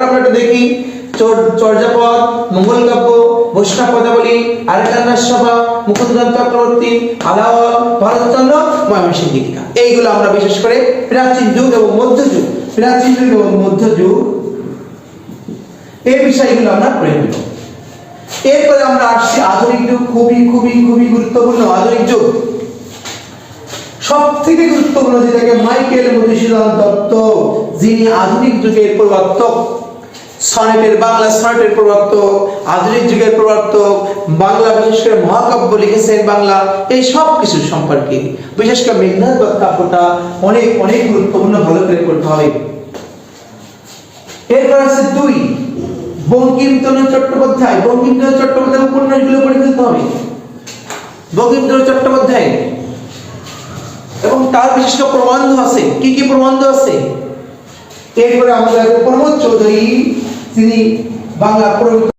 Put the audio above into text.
আমরা একটু দেখি। চর্যাপদ, মঙ্গল কাব্য, বৈষ্ণব পদাবলী আলেকজান্ডার সভা মুকুন্দন চক্রবর্তী, আলাওল, ভরতচন্দ্র, ময়মনসিংহ গীতিকা এইগুলো আমরা বিশেষ করে প্রাচীন যুগ এবং মধ্যযুগ প্রাচীন যুগ এবং মধ্যযুগ এই বিষয়গুলো আমরা পড়ে নেব। এরপরে আমরা আসছি আধুনিক যুগ, খুবই খুবই খুবই গুরুত্বপূর্ণ আধুনিক যুগ। সব থেকে গুরুত্বপূর্ণ যেটাকে মাইকেল মধুসূদন দত্ত, যিনি আধুনিক যুগের প্রবর্তক সনেটের বাংলা, সনেটের প্রবর্তক আধুনিক যুগের প্রবর্তক বাংলা বিশেষ করে মহাকাব্য লিখেছেন বাংলা, এই সব কিছু সম্পর্কে। বিশেষ করে মেঘনাথ কাব্যটা অনেক অনেক গুরুত্বপূর্ণ ভালো করে করতে হবে। এরপর আছে দুই, বঙ্কিমচন্দ্র চট্টোপাধ্যায়। বঙ্কিমচন্দ্র চট্টোপাধ্যায় উপন্যাসগুলো পড়ে ফেলতে হবে। বঙ্কিমচন্দ্র চট্টোপাধ্যায়। এবং তার বিশিষ্ট প্রবন্ধ আছে। কি কি প্রবন্ধ আছে? এরপরে আমাদের প্রমোদ চৌধুরী তিনি বাংলা প্রবন্ধ